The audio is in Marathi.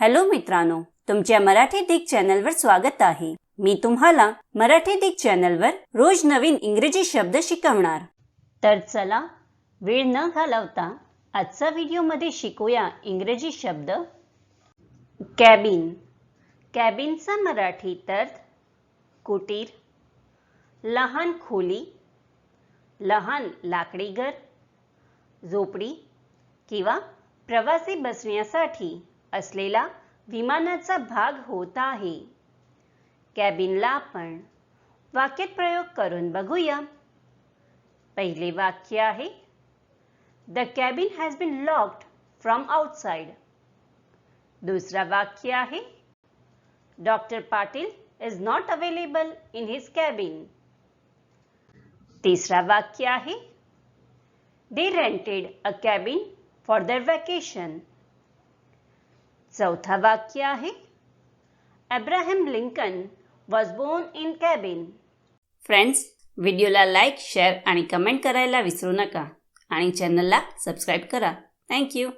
हॅलो मित्रांनो तुमच्या मराठी दिग चॅनलवर स्वागत आहे. मी तुम्हाला मराठी दिग चॅनलवर रोज नवीन इंग्रजी शब्द शिकवणार. तर चला वेळ न घालवता आजचा व्हिडिओमध्ये शिकूया इंग्रजी शब्द. कॅबिन. कॅबिनचा मराठीत अर्थ कुटीर. लहान खोली. लहान लाकडी घर. झोपडी किंवा प्रवासी बसण्यासाठी. असलेला विमानाचा भाग होत आहे. कॅबिनला आपण वाक्यात प्रयोग करून बघूया. पहिले वाक्य आहे the cabin has been locked from outside दुसरा वाक्य आहे doctor Patil is not available in his cabin तिसरा वाक्य आहे they rented a cabin for their vacation चौथा वाक्य आहे. Abraham Lincoln was born in cabin friends व्हिडिओला लाईक शेअर आणि कमेंट करायला विसरू नका. आणि चॅनलला सबस्क्राईब करा. थँक्यू